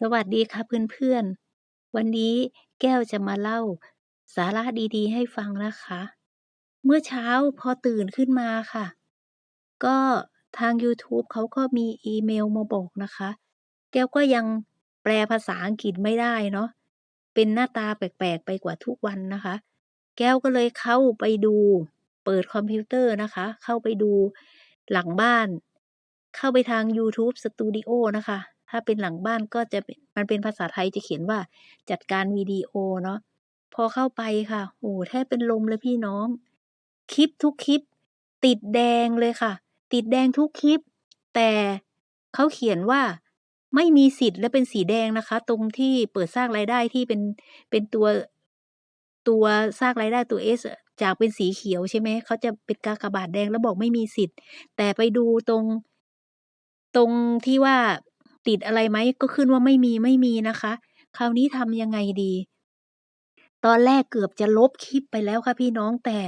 สวัสดีค่ะเพื่อนๆ วันนี้แก้วจะมาเล่า สาระดีๆ ให้ฟังนะคะ เมื่อเช้าพอตื่นขึ้นมาค่ะ ก็ทาง YouTube เขาก็มีอีเมลมาบอกนะคะ แก้วก็ยังแปลภาษาอังกฤษไม่ได้เนาะ เป็นหน้าตาแปลกๆ ไปกว่าทุกวันนะคะ แก้วก็เลยเข้าไปดู เปิดคอมพิวเตอร์นะคะ เข้าไปดูหลังบ้าน เข้าไปทาง YouTube Studio นะคะ ถ้าเป็นหลังบ้านก็จะมันเป็นภาษาไทยจะเขียนว่าจัดการวิดีโอเนาะพอเข้าไปค่ะโอ้แทบเป็นลมเลยพี่น้อง คลิปทุกคลิป ติดแดงเลยค่ะ ติดแดงทุกคลิป แต่เขาเขียนว่าไม่มีสิทธิ์และเป็นสีแดงนะคะ ตรงที่เปิดสร้างรายได้ที่เป็นเป็นตัวตัวสร้างรายได้ตัว S อะจากเป็นสีเขียวใช่ไหมเขาจะเป็นกากบาทแดงแล้วบอกไม่มีสิทธิ์ แต่ไปดูตรง ตรงที่ว่า ติดอะไรไหมก็ขึ้นว่าไม่มีๆนะคะ คราวนี้ทำยังไงดี ตอนแรกเกือบจะลบคลิปไปแล้วค่ะพี่น้องแต่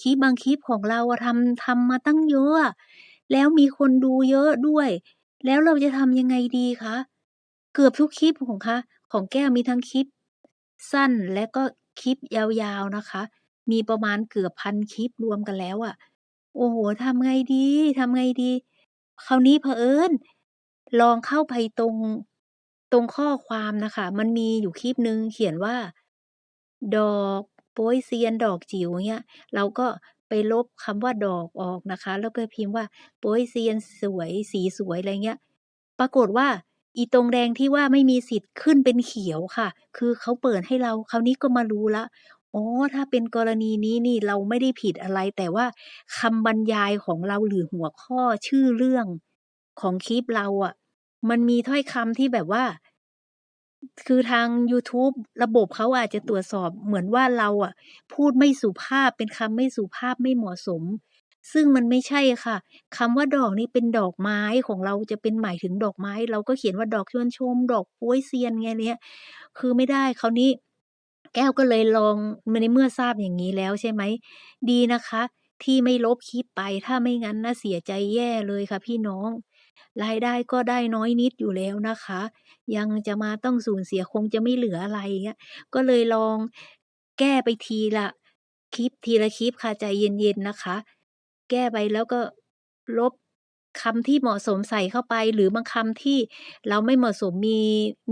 คลิปบางคลิปของเราทำทำมาตั้งเยอะ แล้วมีคนดูเยอะด้วย แล้วเราจะทำยังไงดีคะเกือบทุกคลิปของคะของแก้วมีทั้งคลิป สั้นและก็คลิปยาวๆนะคะ มีประมาณเกือบ1,000คลิปรวมกันแล้วอะโอ้โฮทำไงดีทำไงดี คราวนี้เผอิญ ลองเข้าไปตรงตรงข้อความนะคะ มันมีอยู่คลิปหนึ่งเขียนว่า ดอกโป๊ยเซียนดอกจิ๋วเงี้ยเราก็ไปลบคำว่าดอกออกนะคะ แล้วก็พิมพ์ว่าโป๊ยเซียนสวยสีสวยอะไรเงี้ย ปรากฏว่า อีตรงแดงที่ว่าไม่มีสิทธิ์ขึ้นเป็นเขียวค่ะ คือเขาเปิดให้เราคราวนี้ก็มารู้ล้วอ๋อถ้าเป็นกรณีนี้นี่เราไม่ได้ผิดอะไร แต่ว่าคำบรรยายของเราหรือหัวข้อชื่อเรื่องของคลิปเราอะ มันมีถ้อยคำที่แบบว่า คือทางยูทูบระบบเขาอาจจะตรวจสอบเหมือนว่าเราอะพูดไม่สุภาพเป็นคำไม่สุภาพไม่เหมาะสม ซึ่งมันไม่ใช่ค่ะคำว่าดอกนี่เป็นดอกไม้ของเราจะเป็นหมายถึงดอกไม้ เราก็เขียนว่าดอกชวนชม ดอกโป๊ยเซียนไงเนี้ย คือไม่ได้คราวนี้ แก้วก็เลยลองในเมื่อทราบอย่างงี้แล้วใช่ไหมดีนะคะ ที่ไม่ลบคลิปไปถ้าไม่งั้นนะเสียใจแย่เลยค่ะพี่น้อง รายได้ก็ได้น้อยนิดอยู่แล้วนะคะ ยังจะมาต้องสูญเสียคงจะไม่เหลืออะไรเงี้ย ก็เลยลองแก้ไปทีละคลิป ทีละคลิปค่ะ ใจเย็น ๆ นะคะ แก้ไปแล้วก็ลบคำที่เหมาะสมใส่เข้าไป หรือบางคำที่เราไม่เหมาะสม มี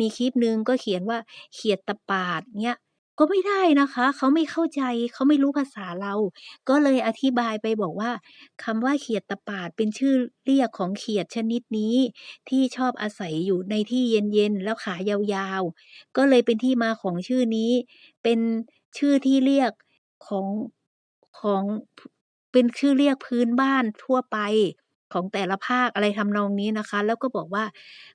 มีคลิปหนึ่งก็เขียนว่า เขียดตะปาด เงี้ย ก็ไม่ได้นะคะ เขาไม่เข้าใจ เขาไม่รู้ภาษาเรา ก็เลยอธิบายไปบอกว่าคำว่าเขียดตะปาดเป็นชื่อเรียกของเขียดชนิดนี้ ที่ชอบอาศัยอยู่ในที่เย็นๆ แล้วขายาวๆ ก็เลยเป็นที่มาของชื่อนี้ เป็นชื่อที่เรียกของของเป็นชื่อเรียกพื้นบ้านทั่วไป ของแต่ละภาคอะไรทำนองนี้นะคะ แล้วก็บอกว่า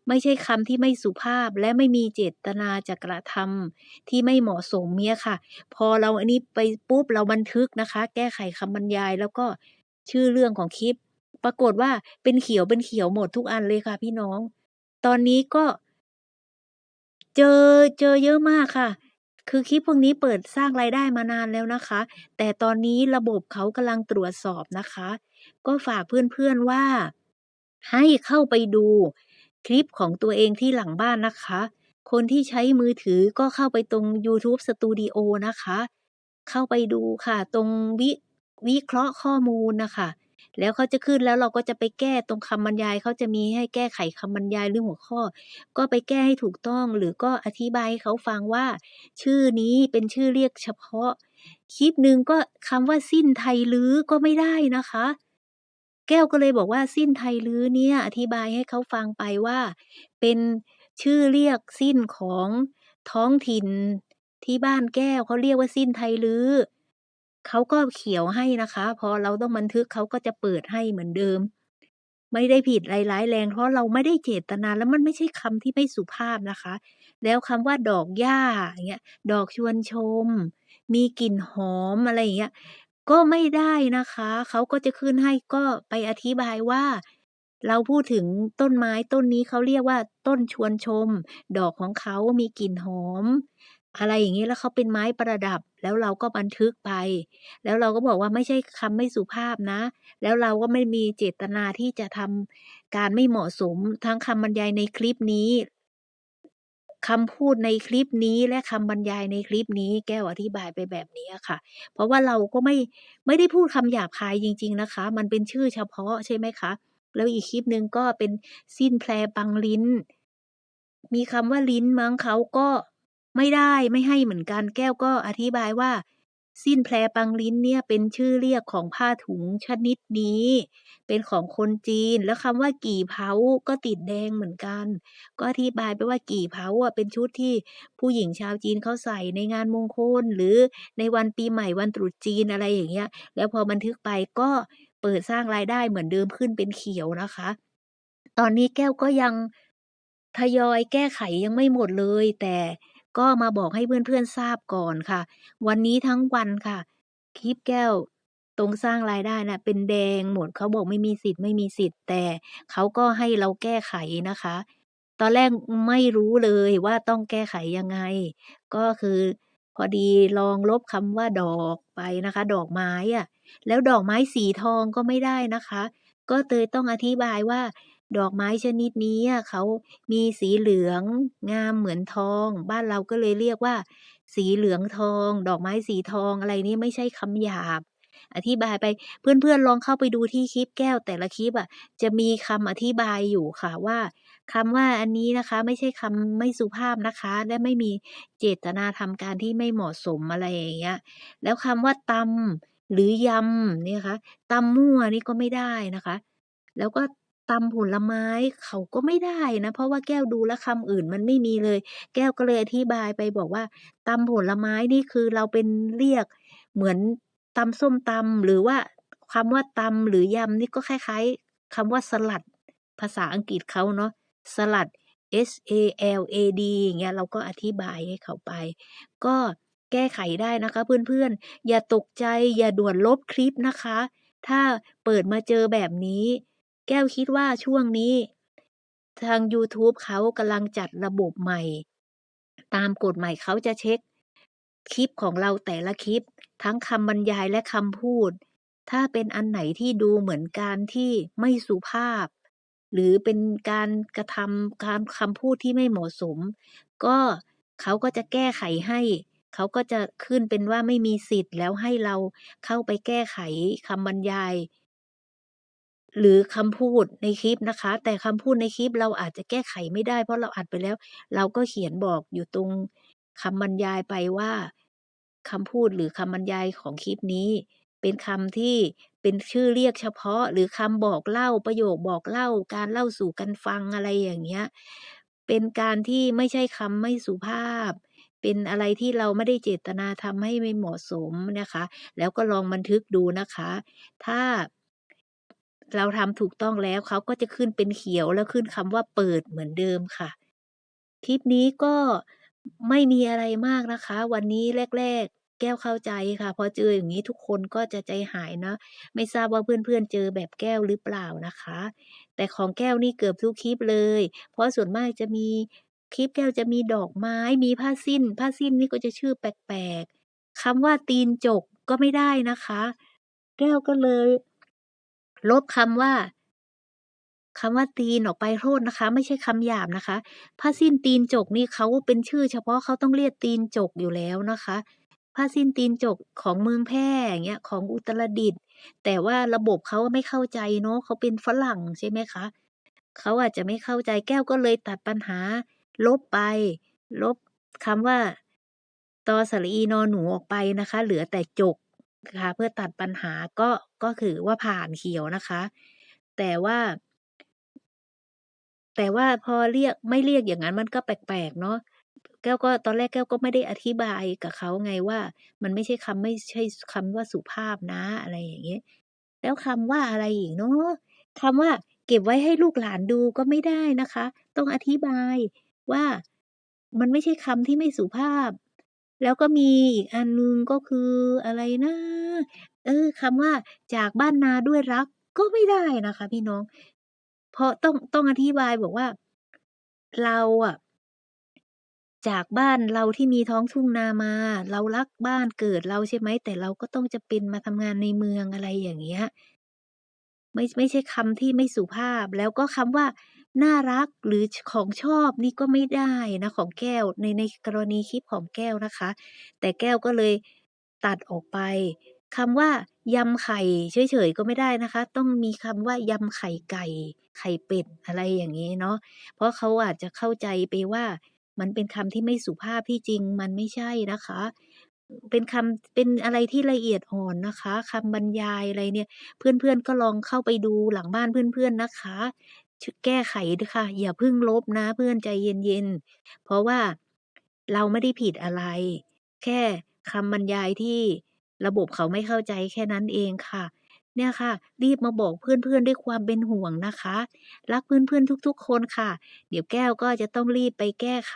ไม่ใช่คำที่ไม่สุภาพและไม่มีเจตนาจะกระทำที่ไม่เหมาะสมเงี้ยค่ะ พอเราอันนี้ไปปุ๊บเราบันทึกนะคะ แก้ไขคำบรรยายแล้วก็ชื่อเรื่องของคลิป ปรากฏว่าเป็นเขียวเป็นเขียวหมดทุกอันเลยค่ะ พี่น้อง ตอนนี้ก็ เจอเจอเยอะมากค่ะคือคลิปพวกนี้เปิดสร้างรายได้มานานแล้วนะคะ แต่ตอนนี้ระบบเขากำลังตรวจสอบนะคะ ก็ฝากเพื่อนๆว่า ให้เข้าไปดูคลิปของตัวเองที่หลังบ้านนะคะ คนที่ใช้มือถือก็เข้าไปตรง YouTube Studio นะคะ เข้าไปดูค่ะ ตรงวิวิเคราะห์ข้อมูลนะคะ แล้วเขาจะขึ้นแล้วเราก็จะไปแก้ตรงคำบรรยายเขาจะมีให้แก้ไขคำบรรยายหรือหัวข้อ ก็ไปแก้ให้ถูกต้อง หรือก็อธิบายให้เขาฟังว่า ชื่อนี้เป็นชื่อเรียกเฉพาะ คลิปหนึ่งก็คำว่าสิ้นไทยลื้อก็ไม่ได้นะคะ แก้วก็เลยบอกว่าสิ้นไทยลื้อเนี่ยอธิบายให้เขาฟังไปว่า เป็นชื่อเรียกสิ้นของท้องถิ่นที่บ้านแก้วเขาเรียกว่าสิ้นไทยลื้อเขาก็เขียวให้นะคะ พอเราต้องบันทึกเขาก็จะเปิดให้เหมือนเดิม ไม่ได้ผิดไรร้ายแรงเพราะเราไม่ได้เจตนาแล้วมันไม่ใช่คำที่ไม่สุภาพนะคะ แล้วคำว่าดอกหญ้าอย่างเงี้ยดอกชวนชม มีกลิ่นหอมอะไรอย่างเงี้ย ก็ไม่ได้นะคะ เขาก็จะขึ้นให้ ก็ไปอธิบายว่า เราพูดถึงต้นไม้ต้นนี้เขาเรียกว่า ต้นชวนชม ดอกของเขามีกลิ่นหอม อะไรอย่างงี้ แล้วเขาเป็นไม้ประดับ แล้วเราก็บันทึกไป แล้วเราก็บอกว่าไม่ใช่คำไม่สุภาพนะ แล้วเราก็ไม่มีเจตนาที่จะทำการไม่เหมาะสม ทั้งคำบรรยายในคลิปนี้ คำพูดในคลิปนี้และคำบรรยายในคลิปนี้แก้วอธิบายไปแบบนี้ค่ะ เพราะว่าเราก็ไม่ไม่ได้พูดคำหยาบคายจริง ๆนะคะ มันเป็นชื่อเฉพาะใช่ไหมคะ แล้วอีกคลิปหนึ่งก็เป็นสิ้นแพลปังลิ้น มีคำว่าลิ้นมั้งเขาก็ไม่ได้ไม่ให้เหมือนกัน แก้วก็อธิบายว่า สิ้นแพลปังลิ้นเนี่ยเป็นชื่อเรียกของผ้าถุงชนิดนี้ เป็นของคนจีน แล้วคำว่ากี่เพ้าก็ติดแดงเหมือนกัน ก็อธิบายไปว่ากี่เพ้าอะเป็นชุดที่ผู้หญิงชาวจีนเขาใส่ในงานมงคล หรือในวันปีใหม่วันตรุษจีนอะไรอย่างเงี้ย แล้วพอบันทึกไปก็เปิดสร้างรายได้เหมือนเดิมขึ้นเป็นเขียวนะคะ ตอนนี้แก้วก็ยังทยอยแก้ไขยังไม่หมดเลยแต่ ก็มาบอกให้เพื่อนๆทราบก่อนค่ะ วันนี้ทั้งวันค่ะคลิปแก้วตรงสร้างรายได้น่ะเป็นแดงหมดเขาบอกไม่มีสิทธิ์ไม่มีสิทธิ์ แต่เขาก็ให้เราแก้ไขนะคะ ตอนแรกไม่รู้เลยว่าต้องแก้ไขยังไง ก็คือพอดีลองลบคำว่าดอกไปนะคะ ดอกไม้อะแล้วดอกไม้สีทองก็ไม่ได้นะคะ ก็เลยต้องอธิบายว่า ดอกไม้ชนิดนี้อะเขามีสีเหลืองงามเหมือนทอง บ้านเราก็เลยเรียกว่า สีเหลืองทอง ดอกไม้สีทองอะไรนี่ไม่ใช่คำหยาบ อธิบายไปเพื่อนๆลองเข้าไปดูที่คลิปแก้วแต่ละคลิปอะจะมีคำอธิบายอยู่ค่ะว่าคำว่าอันนี้นะคะไม่ใช่คำไม่สุภาพนะคะ และไม่มีเจตนาทำการที่ไม่เหมาะสมอะไรอย่างเงี้ยแล้วคำว่าตำหรือยำเนี่ยคะตำมั่วนี่ก็ไม่ได้นะคะ แล้วก็ ตำผลไม้ เขาก็ไม่ได้นะ เพราะว่าแก้วดูแล้วคำอื่นมันไม่มีเลย แก้วก็เลยอธิบายไปบอกว่า ตำผลไม้นี่คือเราเป็นเรียก เหมือนตำส้มตำ หรือว่าคำว่าตำหรือยำนี่ก็คล้าย ๆคำว่าสลัด ภาษาอังกฤษเขาเนาะ สลัด S-A-L-A-D อย่างเงี้ย เราก็อธิบายให้เขาไป ก็แก้ไขได้นะคะเพื่อนๆ อย่าตกใจ อย่าด่วนลบคลิปนะคะ ถ้าเปิดมาเจอแบบนี้ แก้วคิดว่าช่วงนี้ ทางยูทูบเขากำลังจัดระบบใหม่ ตามกฎใหม่เขาจะเช็กคลิปของเราแต่ละคลิป ทั้งคำบรรยายและคำพูด ถ้าเป็นอันไหนที่ดูเหมือนการที่ไม่สุภาพ หรือเป็นการกระทำการคำพูดที่ไม่เหมาะสม ก็เขาก็จะแก้ไขให้เขาก็จะขึ้นเป็นว่าไม่มีสิทธิ์แล้วให้เราเข้าไปแก้ไขคำบรรยาย หรือคำพูดในคลิปนะคะ แต่คำพูดในคลิปเราอาจจะแก้ไขไม่ได้ เพราะเราอัดไปแล้ว เราก็เขียนบอกอยู่ตรงคำบรรยายไปว่าคำพูดหรือคำบรรยายของคลิปนี้ เป็นคำที่เป็นชื่อเรียกเฉพาะ หรือคำบอกเล่าประโยคบอกเล่า การเล่าสู่กันฟังอะไรอย่างเงี้ยเป็นการที่ไม่ใช่คำไม่สุภาพ เป็นอะไรที่เราไม่ได้เจตนาทำให้ไม่เหมาะสมนะคะ แล้วก็ลองบันทึกดูนะคะ ถ้า เราทำถูกต้องแล้วเขาก็จะขึ้นเป็นเขียวแล้วขึ้นคำว่าเปิดเหมือนเดิมค่ะ คลิปนี้ก็ไม่มีอะไรมากนะคะ วันนี้แรก ๆ แก้วเข้าใจค่ะ พอเจออย่างงี้ทุกคนก็จะใจหายเนาะไม่ทราบว่าเพื่อนๆเจอแบบแก้วหรือเปล่านะคะ แต่ของแก้วนี่เกือบทุกคลิปเลย เพราะส่วนมากจะมีคลิปแก้วจะมีดอกไม้มีผ้าสิ้น ผ้าสิ้นนี่ก็จะชื่อแปลกๆคำว่าตีนจกก็ไม่ได้นะคะ แก้วก็เลย ลบคำว่าคำว่าตีนออกไปโทษนะคะ ไม่ใช่คำหยาบนะคะผ้าสิ้นตีนจกนี่เขาเป็นชื่อ เฉพาะเขาต้องเรียกตีนจกอยู่แล้วนะคะผ้าสิ้นตีนจกของเมืองแพร่อย่างเงี้ยของอุตรดิตถ์แต่ว่าระบบเขาไม่เข้าใจเนาะเขาเป็นฝรั่งใช่ไหมคะเขาอาจจะไม่เข้าใจแก้วก็เลยตัดปัญหา ลบไป ลบคำว่าตอสระอีนอหนูออกไปนะคะ เหลือแต่จก ค่ะเพื่อตัดปัญหาก็ ก็ถือว่าผ่านเขียวนะคะ แต่ว่า แต่ว่าพอเรียก ไม่เรียกอย่างงั้นมันก็แปลก ๆ เนาะ แก้วก็ ตอนแรกแก้วก็ไม่ได้อธิบายกับเขาไงว่า มันไม่ใช่คำ ไม่ใช่คำว่าสุภาพนะ อะไรอย่างเงี้ย แล้วคำว่าอะไรอีกเนาะ คำว่าเก็บไว้ให้ลูกหลานดูก็ไม่ได้นะคะ ต้องอธิบายว่ามันไม่ใช่คำที่ไม่สุภาพ แล้วก็มีอีกอันนึงก็คืออะไรนะ เออคำว่าจากบ้านนาด้วยรักก็ไม่ได้นะคะ พี่น้อง เพราะต้องต้องอธิบายบอกว่า เราอะจากบ้านเราที่มีท้องทุ่งนามา เรารักบ้านเกิดเราใช่ไหม แต่เราก็ต้องจำเป็นมาทำงานในเมืองอะไรอย่างเงี้ยไม่ไม่ใช่คำที่ไม่สุภาพ แล้วก็คำว่า น่ารักหรือของชอบนี่ก็ไม่ได้นะ ของแก้วในในกรณีคลิปของแก้วนะคะ แต่แก้วก็เลยตัดออกไป คำว่ายำไข่เฉยๆก็ไม่ได้นะคะ ต้องมีคำว่ายำไข่ไก่ ไข่เป็ดอะไรอย่างนี้เนาะเพราะเขาอาจจะเข้าใจไปว่า มันเป็นคำที่ไม่สุภาพที่จริงมันไม่ใช่นะคะ เป็นคำเป็นอะไรที่ละเอียดอ่อนนะคะคำบรรยายอะไรเนี่ย เพื่อนๆก็ลองเข้าไปดูหลังบ้านเพื่อนๆนะคะ แก้ไขด้วยค่ะ อย่าเพิ่งลบนะเพื่อนใจเย็นๆเพราะว่าเราไม่ได้ผิดอะไร แค่คำบรรยายที่ ระบบเขาไม่เข้าใจแค่นั้นเองค่ะ เนี่ยค่ะ รีบมาบอกเพื่อนๆด้วยความเป็นห่วงนะคะ รักเพื่อนๆทุกๆ คนค่ะ เดี๋ยวแก้วก็จะต้องรีบไปแก้ไข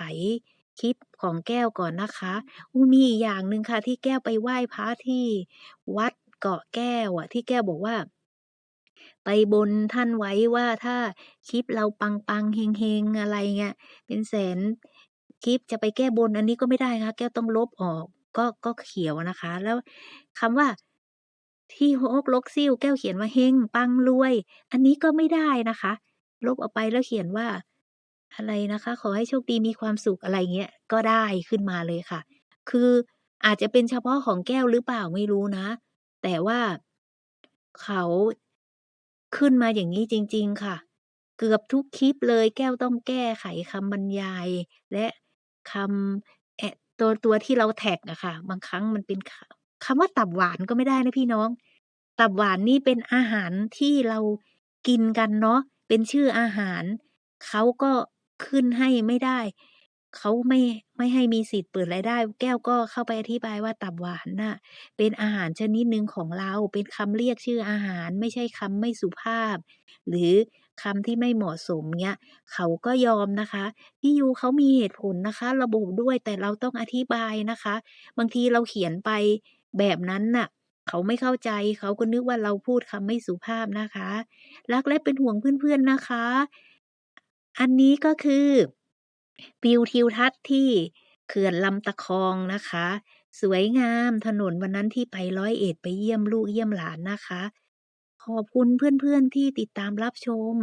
คลิปของแก้วก่อนนะคะอู้มีอีกอย่างหนึ่งค่ะ ที่แก้วไปไหว้พระที่วัดเกาะแก้วอะที่แก้วบอกว่า ไปบนท่านไว้ว่าถ้าคลิปเราปังๆเฮงๆอะไรเงี้ยเป็นแสนคลิปจะไปแก้บนอันนี้ก็ไม่ได้ค่ะ แก้วต้องลบออก ก็ก็เขียวนะคะ แล้วคำว่าที่ฮกลกซิ่วแก้วเขียนว่าเฮงปังรวย อันนี้ก็ไม่ได้นะคะ ลบออกไปแล้วเขียนว่าอะไรนะคะ ขอให้โชคดีมีความสุขอะไรเงี้ยก็ได้ขึ้นมาเลยค่ะ คืออาจจะเป็นเฉพาะของแก้วหรือเปล่าไม่รู้นะ แต่ว่าเขาขึ้นมาอย่างนี้จริง ๆ ค่ะ เกือบทุกคลิปเลยแก้วต้องแก้ไขคำบรรยาย และคำ ตัวตัวที่เราแท็กอะค่ะ บางครั้งมันเป็นคำว่าตับหวานก็ไม่ได้นะพี่น้อง ตับหวานนี่เป็นอาหารที่เรากินกันเนาะเป็นชื่ออาหาร เขาก็ขึ้นให้ไม่ได้ เขาไม่ไม่ให้มีสิทธิ์เปิดรายได้ แก้วก็เข้าไปอธิบายว่าตับหวานน่ะ เป็นอาหารชนิดหนึ่งของเรา เป็นคำเรียกชื่ออาหาร ไม่ใช่คำไม่สุภาพ หรือ คำที่ไม่เหมาะสมเงี้ย เขาก็ยอมนะคะ พี่ยูเขามีเหตุผลนะคะ ระบุด้วยแต่เราต้องอธิบายนะคะ บางทีเราเขียนไปแบบนั้นน่ะ เขาไม่เข้าใจเขาก็นึกว่าเราพูดคำไม่สุภาพนะคะ รักและเป็นห่วงเพื่อนๆนะคะ อันนี้ก็คือวิวทิวทัศน์ที่เขื่อนลำตะคองนะคะ สวยงามถนนวันนั้นที่ไปร้อยเอ็ดไปเยี่ยมลูกเยี่ยมหลานนะคะ ขอบคุณเพื่อนๆที่ติดตามรับชม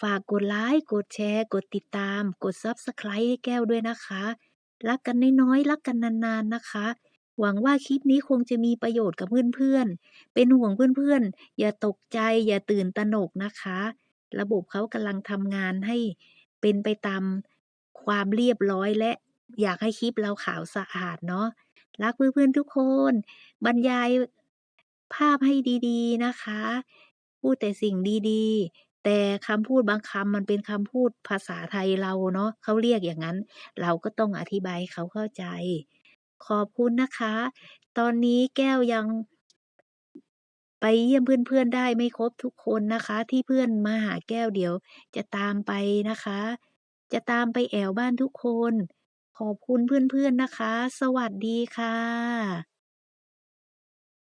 ฝากกดไลค์ กดแชร์ กดติดตาม กด Subscribe ให้แก้วด้วยนะคะ รักกันน้อยๆ รักกันนานๆนะคะ หวังว่าคลิปนี้คงจะมีประโยชน์กับเพื่อนๆ เป็นห่วงเพื่อนๆ อย่าตกใจ อย่าตื่นตระหนกนะคะ ระบบเขากำลังทำงานให้เป็นไปตามความเรียบร้อยและอยากให้คลิปเราขาวสะอาดเนาะ รักเพื่อนๆทุกคน บรรยายภาพให้ดีๆนะคะ พูดแต่สิ่งดีๆ แต่คำพูดบางคำมันเป็นคำพูดภาษาไทยเราเนาะเขาเรียกอย่างนั้น เราก็ต้องอธิบายเขาเข้าใจ ขอบคุณนะคะ ตอนนี้แก้วยังไปเยี่ยมเพื่อนๆได้ไม่ครบทุกคนนะคะ ที่เพื่อนมาหาแก้วเดี๋ยว จะตามไปนะคะ จะตามไปแอวบ้านทุกคน ขอบคุณเพื่อนๆนะคะ สวัสดีค่ะ